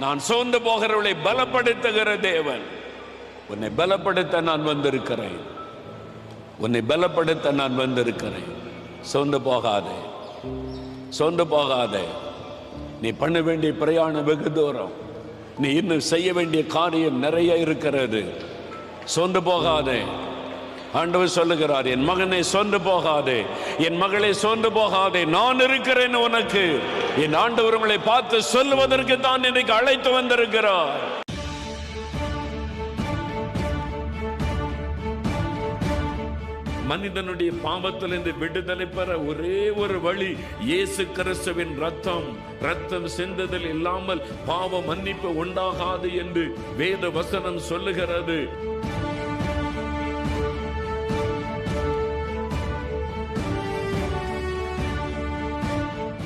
நான் சோர்ந்து போகிறவளை பலப்படுத்துகிற தேவன். உன்னை பலப்படுத்த நான் வந்திருக்கிறேன். உன்னை பலப்படுத்த நான் வந்திருக்கிறேன். சோர்ந்து போகாதே. சோர்ந்து போகாதே. நீ பண்ண வேண்டிய பிரயாணம் வெகு தூரம். நீ இன்னும் செய்ய வேண்டிய காரியம் நிறைய இருக்கிறது. சோர்ந்து போகாதே. ஆண்டவர் சொல்லுகிறார் என் மகனை சோர்ந்து போகாதே. என் மகளை சோர்ந்து போகாதே. நான் இருக்கிறேன் உனக்கு. என் ஆண்டவர் உங்களை பார்த்து சொல்லுவதற்கு தான் இன்னைக்கு அழைத்து வந்திருக்கிறார். மனிதனுடைய பாவத்திலிருந்து விடுதலை பெற ஒரே ஒரு வழி இயேசு கிறிஸ்துவின் ரத்தம். ரத்தம் சிந்துதல் இல்லாமல் பாவ மன்னிப்பு உண்டாகாது என்று வேத வசனம் சொல்லுகிறது.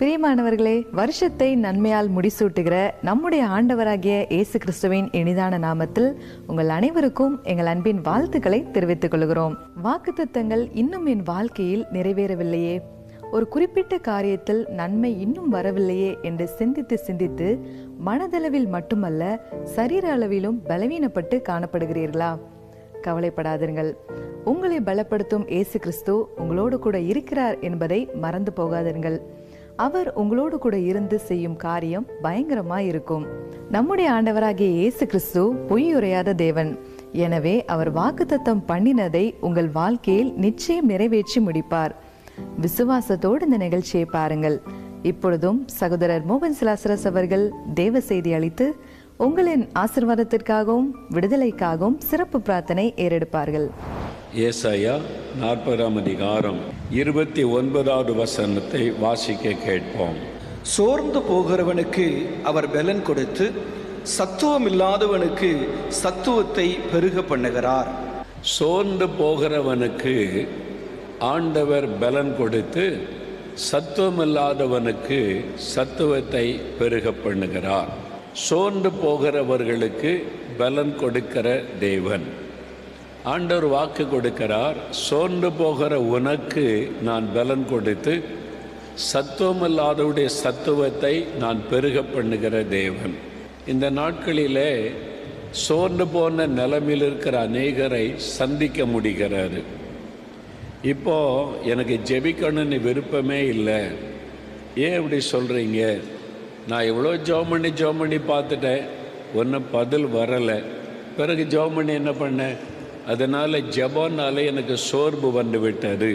பிரியமானவர்களே வருஷத்தை நன்மையால் முடிசூட்டுகிற நம்முடைய ஆண்டவராகிய இயேசு கிறிஸ்துவின் இனிதான நாமத்தில் உங்கள் அனைவருக்கும் எங்கள் அன்பின் வாழ்த்துக்களை தெரிவித்துக் கொள்கிறோம். வாக்குத்தத்தங்கள் இன்னும் என் வாழ்க்கையில் நிறைவேறவில்லையே. ஒரு குறிப்பிட்ட காரியத்தில் நன்மை இன்னும் வரவில்லையே என்று சிந்தித்து சிந்தித்து மனதளவில் மட்டுமல்ல சரீர அளவிலும் பலவீனப்பட்டு காணப்படுகிறீர்களா? கவலைப்படாதீர்கள். உங்களை பலப்படுத்தும் இயேசு கிறிஸ்து உங்களோடு கூட இருக்கிறார் என்பதை மறந்து போகாதீர்கள். அவர் உங்களோடு கூட இருந்து செய்யும் காரியம் பயங்கரமா இருக்கும். நம்முடைய ஆண்டவராகிய இயேசு கிறிஸ்து பொய்யுரையாத தேவன். எனவே அவர் வாக்குத்தத்தம் பண்ணினதை உங்கள் வாழ்க்கையில் நிச்சயம் நிறைவேற்றி முடிப்பார். விசுவாசத்தோடு இந்த நிகழ்ச்சியை பாருங்கள். இப்பொழுதும் சகோதரர் மோகன் சிலாசரஸ் அவர்கள் தேவ செய்தி அளித்து உங்களின் ஆசிர்வாதத்திற்காகவும் விடுதலைக்காகவும் சிறப்பு பிரார்த்தனை ஏறெடுப்பார்கள். ஏசாயா நாற்பதாம் அதிகாரம். இருபத்தி ஒன்பதாவது வசனத்தை வாசிக்க கேட்போம். சோர்ந்து போகிறவனுக்கு அவர் பலன் கொடுத்து சத்துவம் இல்லாதவனுக்கு சத்துவத்தை பெருக பண்ணுகிறார். சோர்ந்து போகிறவனுக்கு ஆண்டவர் பலன் கொடுத்து சத்துவமில்லாதவனுக்கு சத்துவத்தை பெருக பண்ணுகிறார். சோர்ந்து போகிறவர்களுக்கு பலன் கொடுக்கிற தேவன். ஆண்டவர் வாக்கு கொடுக்கிறார். சோர்ந்து போகிற உனக்கு நான் பலன் கொடுத்து சத்துவமில்லாதவுடைய சத்துவத்தை நான் பெருக பண்ணுகிற தேவன். இந்த நாட்களிலே சோர்ந்து போன நிலைமையில் இருக்கிற அநேகரை சந்திக்க முடிகிறார். இப்போ எனக்கு ஜெபிக்கணும்னு விருப்பமே இல்லை. ஏன் இப்படி சொல்கிறீங்க நான் எவ்வளோ ஜோம் பண்ணி ஜோம் பண்ணி பார்த்துட்டேன். ஒன்றும் பதில் வரலை. பிறகு ஜோம் பண்ணி என்ன பண்ணேன் அதனால் ஜெபம்னாலே எனக்கு சோர்வு வந்து விட்டது.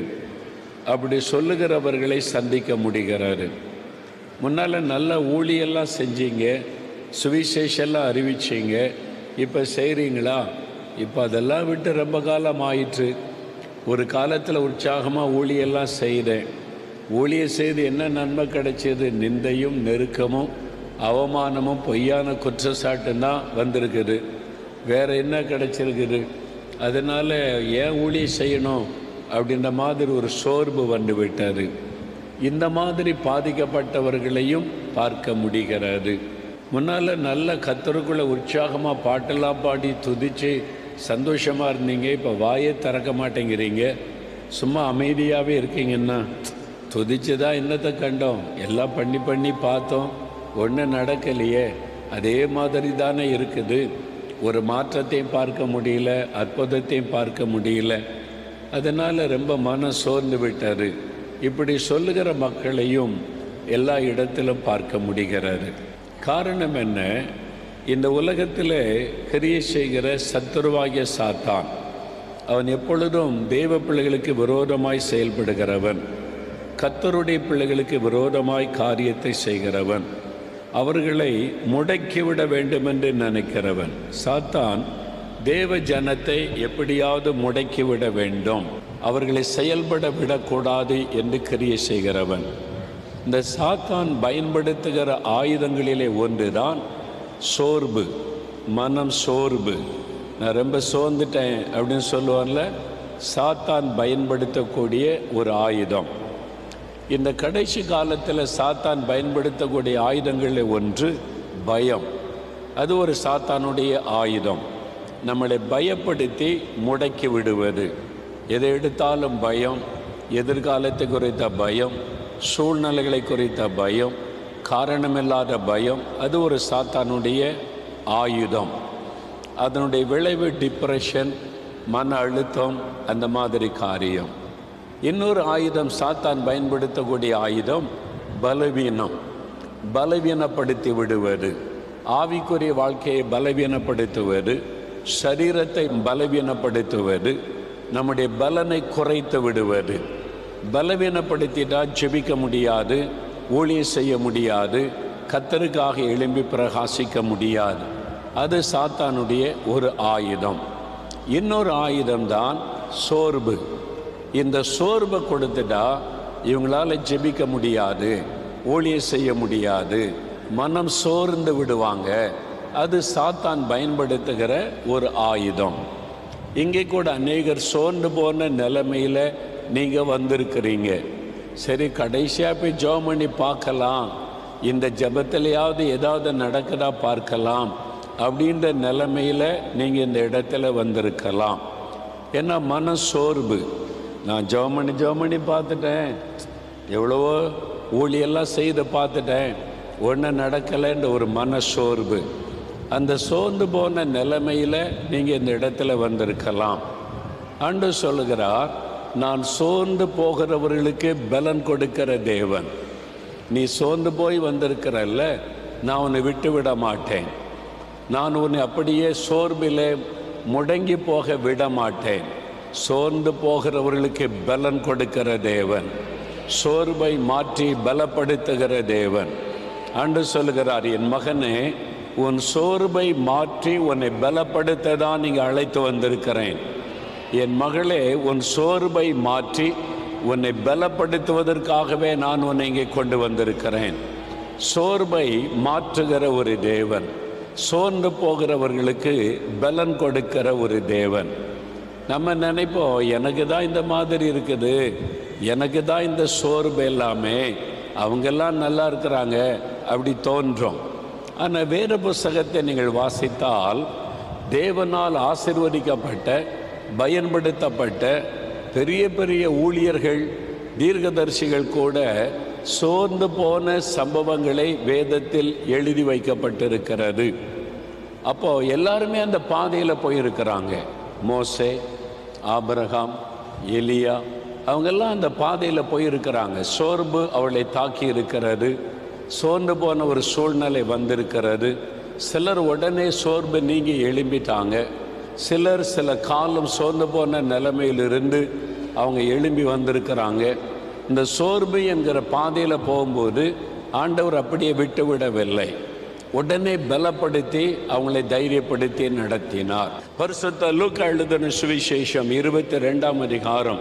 அப்படி சொல்லுகிறவர்களை சந்திக்க முடிகிறாரு. முன்னால் நல்ல ஊழியெல்லாம் செஞ்சீங்க சுவிசேஷெல்லாம் அறிவிச்சீங்க இப்போ செய்கிறீங்களா இப்போ அதெல்லாம் விட்டு ரொம்ப காலம் ஆயிற்று. ஒரு காலத்தில் உற்சாகமாக ஊழியெல்லாம் செய்தேன். ஊழிய செய்து என்ன நன்மை கிடைச்சது? நிந்தையும் நெருக்கமும் அவமானமும் பொய்யான குற்றச்சாட்டும் வந்திருக்குது. வேறு என்ன கிடைச்சிருக்குது? அதனால் ஏன் ஊழியம் செய்யணும் அப்படின்ற மாதிரி ஒரு சோர்வு வந்து விட்டது. இந்த மாதிரி பாதிக்கப்பட்டவர்களையும் பார்க்க முடிகிறது. முன்னால் நல்ல கத்தருக்குள்ளே உற்சாகமாக பாட்டெல்லாம் பாடி துதித்து சந்தோஷமாக இருந்தீங்க இப்போ வாயே திறக்க மாட்டேங்கிறீங்க. சும்மா அமைதியாகவே இருக்கீங்கன்னா துதிச்சு தான் என்னத்தை கண்டோம். எல்லாம் பண்ணி பண்ணி பார்த்தோம். ஒன்றும் நடக்கலையே. அதே மாதிரி தானே இருக்குது. ஒரு மாற்றத்தையும் பார்க்க முடியல அற்புதத்தையும் பார்க்க முடியல. அதனால் ரொம்ப மனம் சோர்ந்து விட்டார். இப்படி சொல்லுகிற மக்களையும் எல்லா இடத்திலும் பார்க்க முடிகிறாரு காரணம் என்ன? இந்த உலகத்தில் கிரியை செய்கிற சத்துருவாகிய சாத்தான். அவன் எப்பொழுதும் தேவ பிள்ளைகளுக்கு விரோதமாய் செயல்படுகிறவன். கத்தருடைய பிள்ளைகளுக்கு விரோதமாய் காரியத்தை செய்கிறவன். அவர்களை முடக்கிவிட வேண்டுமென்று நினைக்கிறவன். சாத்தான் தேவ ஜனத்தை எப்படியாவது முடக்கிவிட வேண்டும். அவர்களை செயல்பட விடக்கூடாது என்று கிரியை செய்கிறவன். இந்த சாத்தான் பயன்படுத்துகிற ஆயுதங்களிலே ஒன்றுதான் சோர்வு மனம் சோர்வு நான் ரொம்ப சோர்ந்துட்டேன் அப்படின்னு சொல்லுவான்ல சாத்தான் பயன்படுத்தக்கூடிய ஒரு ஆயுதம். இந்த கடைசி காலத்தில் சாத்தான் பயன்படுத்தக்கூடிய ஆயுதங்களில் ஒன்று பயம். அது ஒரு சாத்தானுடைய ஆயுதம். நம்மளை பயப்படுத்தி முடக்கி விடுவது. எதை எடுத்தாலும் பயம் எதிர்காலத்தை குறித்த பயம் சூழ்நிலைகளை குறித்த பயம் காரணமில்லாத பயம் அது ஒரு சாத்தானுடைய ஆயுதம். அதனுடைய விளைவு டிப்ரெஷன் மன அழுத்தம் அந்த மாதிரி காரியம். இன்னொரு ஆயுதம் சாத்தான் பயன்படுத்தக்கூடிய ஆயுதம் பலவீனம். பலவீனப்படுத்தி விடுவது ஆவிக்குரிய வாழ்க்கையை பலவீனப்படுத்துவது. சரீரத்தை பலவீனப்படுத்துவது. நம்முடைய பலனை குறைத்து விடுவது. பலவீனப்படுத்திட்டால் ஜெபிக்க முடியாது ஊழியம் செய்ய முடியாது கத்தருக்காக எழும்பி பிரகாசிக்க முடியாது. அது சாத்தானுடைய ஒரு ஆயுதம். இன்னொரு ஆயுதம்தான் சோர்வு. இந்த சோர்வை கொடுத்துட்டா இவங்களால ஜெபிக்க முடியாது ஊழியம் செய்ய முடியாது. மனம் சோர்ந்து விடுவாங்க. அது சாத்தான் பயன்படுத்துகிற ஒரு ஆயுதம். இங்கே கூட அநேகர் சோர்ந்து போன நிலைமையில் நீங்கள் வந்திருக்கிறீங்க. சரி கடைசியாக போய் ஜெபம் பண்ணி பார்க்கலாம். இந்த ஜபத்திலையாவது ஏதாவது நடக்குதா பார்க்கலாம். அப்படின்ற நிலைமையில் நீங்கள் இந்த இடத்துல வந்திருக்கலாம். ஏன்னா மன சோர்வு. நான் ஜெர்மனி பண்ணி பண்ணி பார்த்துட்டேன். எவ்வளவோ ஊழியெல்லாம் செய்து பார்த்துட்டேன். ஒன்றும் நடக்கலைன்ற ஒரு மன சோர்வு அந்த சோர்ந்து போன நிலைமையில் நீங்கள் இந்த இடத்துல வந்திருக்கலாம். அன்று சொல்லுகிறார் நான் சோர்ந்து போகிறவர்களுக்கு பலன் கொடுக்கிற தேவன். நீ சோர்ந்து போய் வந்திருக்கிறல்ல நான் உன்னை விட்டு விட மாட்டேன். நான் உன்னை அப்படியே சோர்விலே முடங்கி போக விட மாட்டேன். சோர்ந்து போகிறவர்களுக்கு பலன் கொடுக்கிற தேவன். சோர்வை மாற்றி பலப்படுத்துகிற தேவன். அன்று சொல்லுகிறார் என் மகனே உன் சோர்வை மாற்றி உன்னை பலப்படுத்த தான் நீங்கள் அழைத்து வந்திருக்கிறேன். என் மகளே உன் சோர்வை மாற்றி உன்னை பலப்படுத்துவதற்காகவே நான் உன்னை இங்கே கொண்டு வந்திருக்கிறேன். சோர்வை மாற்றுகிற ஒரு தேவன். சோர்ந்து போகிறவர்களுக்கு பலன் கொடுக்கிற ஒரு தேவன். நம்ம நினைப்போம் எனக்கு தான் இந்த மாதிரி இருக்குது. எனக்கு தான் இந்த சோர்வு எல்லாமே. அவங்கெல்லாம் நல்லா இருக்கிறாங்க. அப்படி தோன்றும். ஆனால் வேறு புஸ்தகத்தை நீங்கள் வாசித்தால் தேவனால் ஆசிர்வதிக்கப்பட்ட பயன்படுத்தப்பட்ட பெரிய பெரிய ஊழியர்கள் தீர்க்கதரிசிகள் கூட சோர்ந்து போன சம்பவங்களை வேதத்தில் எழுதி வைக்கப்பட்டிருக்கிறது. அப்போ எல்லாருமே அந்த பாதையில் போயிருக்கிறாங்க. மோசே ஆபரகாம் எலியா அவங்கெல்லாம் அந்த பாதையில் போயிருக்கிறாங்க. சோர்வு அவளை தாக்கி இருக்கிறது. சோர்ந்து போன ஒரு சூழ்நிலை வந்திருக்கிறது. சிலர் உடனே சோர்வு நீங்கி எழும்பிட்டாங்க. சிலர் சில காலம் சோர்ந்து போன நிலைமையிலிருந்து அவங்க எழும்பி வந்திருக்கிறாங்க. இந்த சோர்வு என்கிற பாதையில் போகும்போது ஆண்டவர் அப்படியே விட்டு விடவில்லை உடனே பலப்படுத்தி அவங்களை தைரியப்படுத்தி நடத்தினார். பரிசுத்த லூக்கா எழுதின சுவிசேஷம் இருபத்தி ரெண்டாம் அதிகாரம்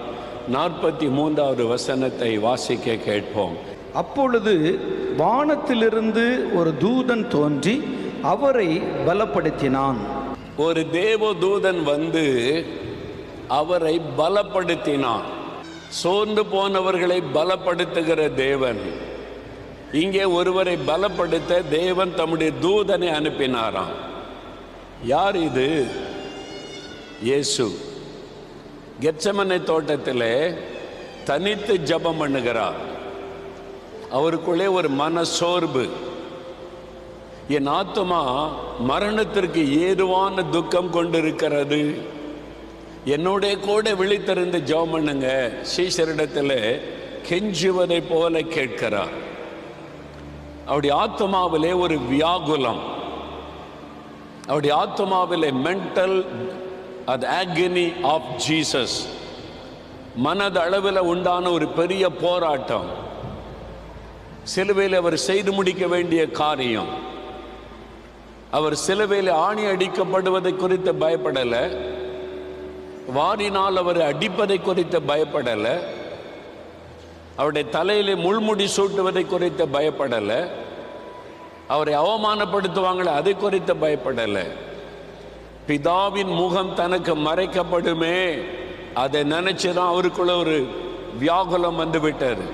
நாற்பத்தி மூன்றாவது வசனத்தை வாசிக்க கேட்போம். அப்பொழுது வானத்திலிருந்து ஒரு தூதன் தோன்றி அவரை பலப்படுத்தினான். ஒரு தேவதூதன் வந்து அவரை பலப்படுத்தினான். சோர்ந்து போனவர்களை பலப்படுத்துகிற தேவன். இங்கே ஒருவரை பலப்படுத்த தேவன் தம்முடைய தூதனை அனுப்பினாராம். யார் இது? இயேசு. கெச்சமனை தோட்டத்தில் தனித்து ஜபம் பண்ணுகிறார். அவருக்குள்ளே ஒரு மன சோர்வு என் ஆத்மா மரணத்திற்கு ஏதுவான துக்கம் கொண்டிருக்கிறது. என்னுடைய கூட விழித்திருந்து ஜெபம் பண்ணுங்க. ஸ்ரீசரிடத்தில் கெஞ்சுவதை போல கேட்கிறார். அவருடைய ஆத்மாவிலே ஒரு வியாகுலம். அவருடைய ஆத்மாவிலே மென்டல் அது ஆக்னி ஆஃப் ஜீசஸ் மனது அளவில் உண்டான ஒரு பெரிய போராட்டம். சிலுவையில் அவர் செய்து முடிக்க வேண்டிய காரியம். அவர் சிலுவையில் ஆணி அடிக்கப்படுவதை குறித்து பயப்படலை. வாரினால் அவர் அடிப்பதை குறித்து பயப்படலை. அவருடைய தலையிலே முள்முடி சூட்டுவதை குறித்து பயப்படலை. அவரை அவமானப்படுத்துவாங்களே அதை குறித்து பயப்படலை. பிதாவின் முகம் தனக்கு மறைக்கப்படுமே அதை நினைச்சுதான் அவருக்குள்ள ஒரு வியாகுலம் வந்து விட்டாரு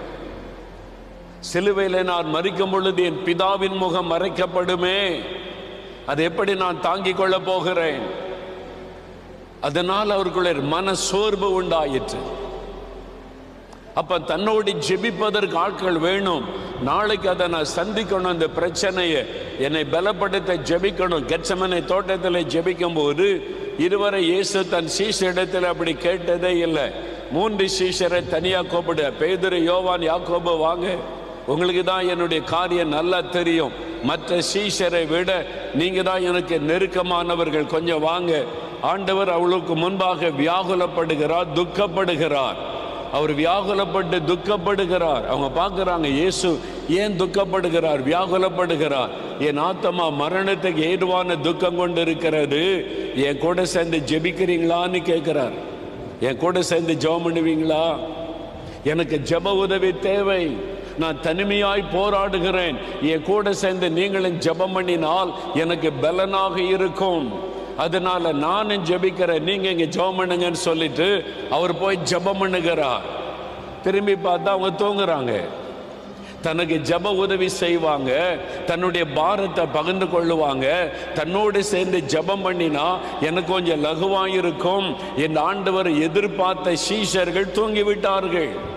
சிலுவையில் நான் மறிக்கும் பொழுது என் பிதாவின் முகம் மறைக்கப்படுமே அதை எப்படி நான் தாங்கிக் கொள்ள போகிறேன்? அதனால் அவருக்குள்ள மன சோர்வு உண்டாயிற்று. அப்ப தன்னோடு ஜெபிப்பதற்கு ஆட்கள் வேணும். நாளைக்கு அதை நான் சந்திக்கணும் அந்த பிரச்சனையை. என்னை பலப்படுத்த ஜெபிக்கணும். கெச்சமனை தோட்டத்தில் ஜெபிக்கும் போது இதுவரை இயேசு தன் சீச இடத்துல அப்படி கேட்டதே இல்லை. மூன்று சீஷரை தனியாக கூப்பிடு. பேதுரு யோவான் யாக்கோபு வாங்க. உங்களுக்கு தான் என்னுடைய காரியம் நல்லா தெரியும். மற்ற சீஷரை விட நீங்கள் தான் எனக்கு நெருக்கமானவர்கள். கொஞ்சம் வாங்க. ஆண்டவர் அவளுக்கு முன்பாக வியாகுலப்படுகிறார் துக்கப்படுகிறார். அவர் வியாகுலப்பட்டு துக்கப்படுகிறார். அவங்க பார்க்குறாங்க இயேசு ஏன் துக்கப்படுகிறார்? வியாகுலப்படுகிறார். என் ஆத்தமா மரணத்துக்கு ஏதுவான துக்கம் கொண்டு இருக்கிறது என் கூட சேர்ந்து ஜெபிக்கிறீங்களான்னு கேட்குறார். என் கூட சேர்ந்து ஜெபம் பண்ணுவீங்களா? எனக்கு ஜெப உதவி தேவை. நான் தனிமையாய் போராடுகிறேன். என் கூட சேர்ந்து நீங்களும் ஜெபம் பண்ணினால் எனக்கு பலனாக இருக்கும். அதனால நானும் ஜெபிக்கிறேன். நீங்க இங்க ஜெபம் பண்ணுங்கன்னு சொல்லிட்டு அவர் போய் ஜெபம் பண்ணுகிறார். திரும்பி பார்த்தா அவங்க தூங்குறாங்க. தனக்கு ஜெப உதவி செய்வாங்க. தன்னுடைய பாரத்தை பகிர்ந்து கொள்ளுவாங்க. தன்னோடு சேர்ந்து ஜெபம் பண்ணினா எனக்கு கொஞ்சம் லகுவாக இருக்கும் என் ஆண்டவர் எதிர்பார்த்த சீஷர்கள் தூங்கிவிட்டார்கள்.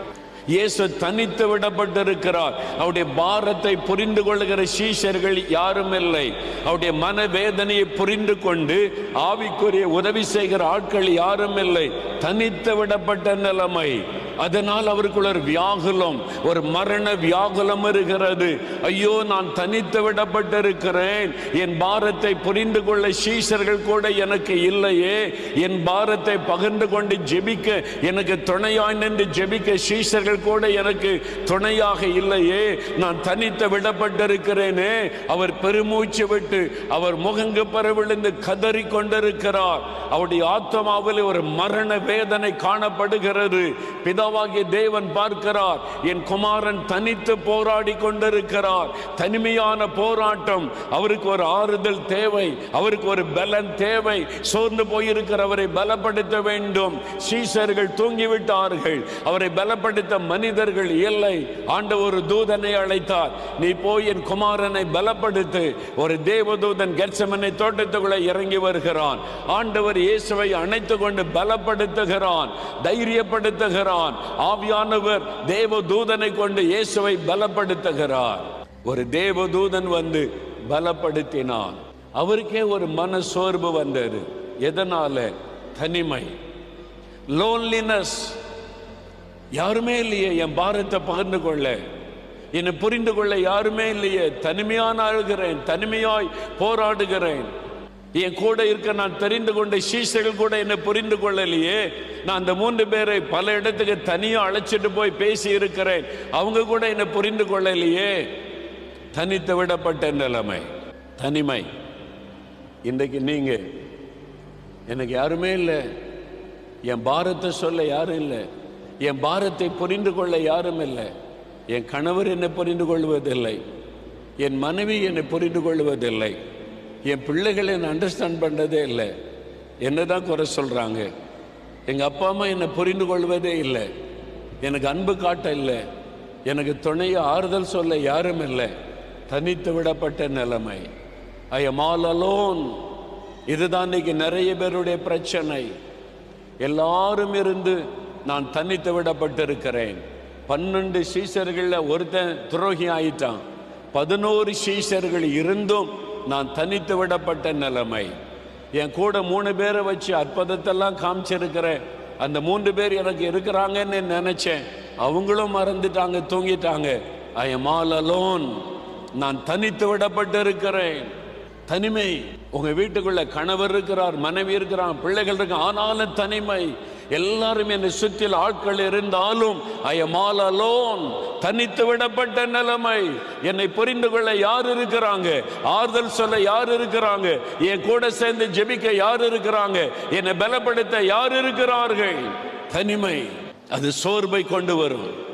இயேசு தனித்து விடப்பட்டிருக்கிறார். அவருடைய பாரத்தை புரிந்து கொள்கிற சீஷர்கள் யாரும் இல்லை. அவருடைய மனவேதனையை புரிந்து கொண்டு ஆவிக்குரிய உதவி செய்கிற ஆட்கள் யாரும் இல்லை. தனித்து விடப்பட்ட நிலைமை. அதனால் அவருக்குள்ள ஒரு வியாகுலம். ஒரு மரண வியாகுலம் இருக்கிறது. ஐயோ நான் தனித்து விடப்பட்டிருக்கிறேன். என் பாரத்தை புரிந்து கொள்ள சீசர்கள் கூட எனக்கு இல்லையே. என் பாரத்தை பகிர்ந்து கொண்டு ஜெபிக்க எனக்கு துணையாய் நின்று ஜெபிக்க சீசர்கள் கூட எனக்கு துணையாக இல்லையே. நான் தனித்து விடப்பட்டிருக்கிறேனே. அவர் பெருமூச்சு விட்டு அவர் முகங்கு பரவிழுந்து கதறி கொண்டிருக்கிறார். அவருடைய ஆத்மாவில் ஒரு மரண வேதனை காணப்படுகிறது. பிதாவாகிய தேவன் பார்க்கிறார். என் குமாரன் தனித்து போராடி கொண்டிருக்கிறார். தனிமையான போராட்டம். அவருக்கு ஒரு ஆறுதல் தேவை. அவருக்கு ஒரு பலன் தேவை. சோர்ந்து போயிருக்கிறவரை பலப்படுத்த வேண்டும். சீசர்கள் தூங்கிவிட்டார்கள். அவரை பலப்படுத்த மனிதர்கள் இல்லை. ஆண்ட ஒரு தூதனை அழைத்தார். நீ போய் என் குமாரனை பலப்படுத்து. ஒரு தேவதூதன் கெட்சமனை தோட்டத்துக்குள்ளே இறங்கி வருகிறான். ஆண்டவர் இயேசுவை அணைத்து கொண்டு பலப்படுத்துகிறான். தைரியப்படுத்துகிறான். ஆவியானவர் தேவதூதனை கொண்டு இயேசுவை பலப்படுத்துகிறார். ஒரு தேவதூதன் வந்து பலப்படுத்தினான். அவருக்கே ஒரு மன சோர்வு வந்தது. எதனால? தனிமை. லோன்லினஸ் யாருமே இல்லையே என் பாரத்தை பகிர்ந்து கொள்ள. என்னை புரிந்து கொள்ள யாருமே இல்லையே. தனிமையான அழுகிறேன் தனிமையாய் போராடுகிறேன். என் கூட இருக்க நான் தெரிந்து கொண்ட சீசர்கள் கூட என்னை புரிந்து கொள்ளலையே. நான் அந்த மூன்று பேரை பல இடத்துக்கு தனியாக அழைச்சிட்டு போய் பேசி இருக்கிறேன். அவங்க கூட என்னை புரிந்து கொள்ளலையே. தனித்து விடப்பட்ட நிலைமை. தனிமை. இன்றைக்கு நீங்க எனக்கு யாருமே இல்லை. என் பாரத்தை சொல்ல யாரும் இல்லை. என் பாரத்தை புரிந்து கொள்ள யாரும் இல்லை. என் கணவர் என்னை புரிந்து கொள்வதில்லை. என் மனைவி என்னை புரிந்து கொள்வதில்லை. என் பிள்ளைகளை என்னை அண்டர்ஸ்டாண்ட் பண்ணுறதே இல்லை. என்ன தான் குறை சொல்கிறாங்க எங்கள் அப்பா அம்மா என்னை புரிந்து கொள்வதே இல்லை. எனக்கு அன்பு காட்ட இல்லை. எனக்கு துணையை ஆறுதல் சொல்ல யாரும் இல்லை. தனித்து விடப்பட்ட நிலைமை. ஐ எம் ஆல் அலோன் இதுதான் இன்னைக்கு நிறைய பேருடைய பிரச்சனை. எல்லாரும் இருந்து நான் தனித்து விடப்பட்டிருக்கிறேன். பன்னெண்டு சீசர்களில் ஒருத்தன் துரோகி ஆயிட்டான். பதினோரு சீசர்கள் இருந்தும் நான் தனித்து விடப்பட்ட நிலைமை. என் கூட மூணு பேரை வச்சு அற்புதத்தெல்லாம் காமிச்சிருக்கிறேன். அந்த மூன்று பேர் எனக்கு இருக்கிறாங்கன்னு நினைச்சேன். அவங்களும் மறந்துட்டாங்க தூங்கிட்டாங்க. ஐ எம் ஆல் அலோன் நான் தனித்து விடப்பட்டு இருக்கிறேன் தனிமை. உங்க வீட்டுக்குள்ள கணவர் இருக்கிறார் மனைவி இருக்கிறார் பிள்ளைகள் இருக்கு ஆனாலும் தனிமை. எல்லாரும் என்னை சுற்றில் ஆட்கள் இருந்தாலும் ஐ எம் ஆல் அலோன் தனித்து விடப்பட்ட நிலைமை. என்னை புரிந்து கொள்ள யார் இருக்கிறாங்க? ஆறுதல் சொல்ல யார் இருக்கிறாங்க? என் கூட சேர்ந்து ஜெபிக்க யார் இருக்கிறாங்க? என்னை பலப்படுத்த யார் இருக்கிறார்கள்? தனிமை அது சோர்வை கொண்டு வரும்.